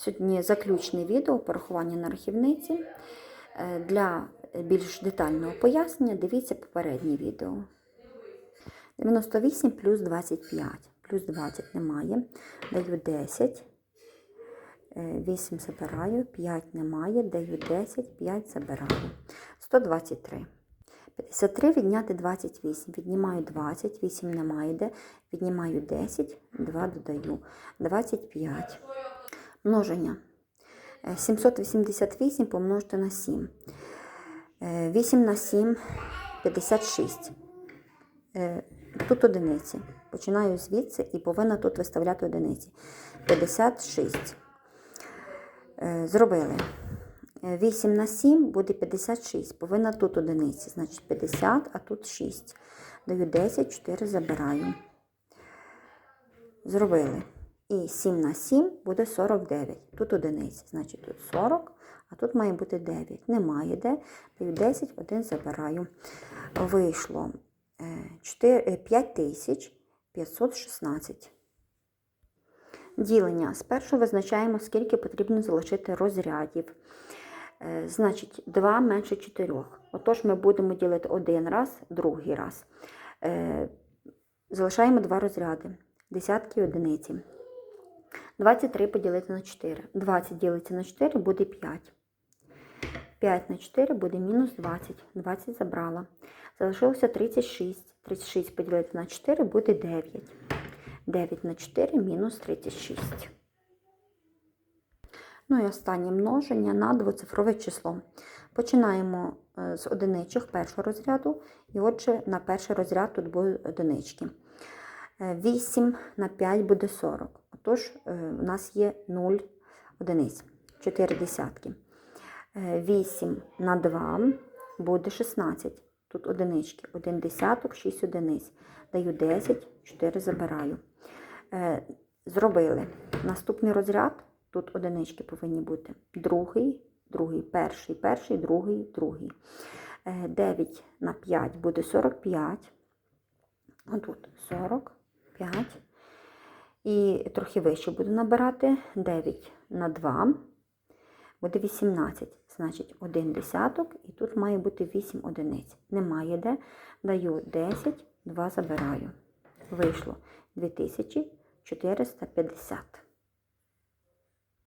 Сьогодні заключне відео порахування на рахівниці. Е, Для більш детального пояснення дивіться попереднє відео. 98 плюс 25. Плюс 20 немає. Даю 10. 8 забираю, 5 немає, даю 10, 5 забираю. 123. 53 відняти 28. Віднімаю 20, 8 немає де. Віднімаю 10, 2 додаю. 25. Множення. Е, 788 помножити на 7. Е, 8 на 7 56. Е, Тут одиниці. Починаю звідси і повинна тут виставляти одиниці. 56. Е, Зробили. Е, 8 на 7 буде 56. Повинна тут одиниці. Значить 50, а тут 6. Даю 10, 4 забираю. Зробили. І 7 на 7 буде 49. Тут одиниці. Значить тут 40, а тут має бути 9. Немає де. Даю 10, 1 забираю. Вийшло е, 4, 5516. Ділення. Спершу визначаємо, скільки потрібно залишити розрядів. Е, Значить, 2 менше 4. Отож, ми будемо ділити один раз, другий раз. Е, Залишаємо два розряди. Десятки одиниці. 23 поділити на 4. 20 ділиться на 4 буде 5. 5 на 4 буде мінус 20. 20 забрала. Залишилося 36. 36 поділити на 4 буде 9. 9 на 4 мінус 36. Ну і останнє множення на двоцифрове число. Починаємо е, з одиничок першого розряду. І отже, на перший розряд тут будуть одинички. Е, 8 на 5 буде 40. Отож, е, у нас є 0 одиниць, 4 десятки. Е, 8 на 2 буде 16. Тут одинички. 1 десяток, 6 одиниць. Даю 10, 4 забираю. Е, Зробили. Наступний розряд, тут одинички повинні бути. Другий, другий, перший, перший, другий, другий. Е, 9 на 5 буде 45. Отут 45. І трохи вище буду набирати 9 на 2 буде 18. Значить, 1 десяток, і тут має бути 8 одиниць. Немає де. Даю 10, 2 забираю. Вийшло 2450.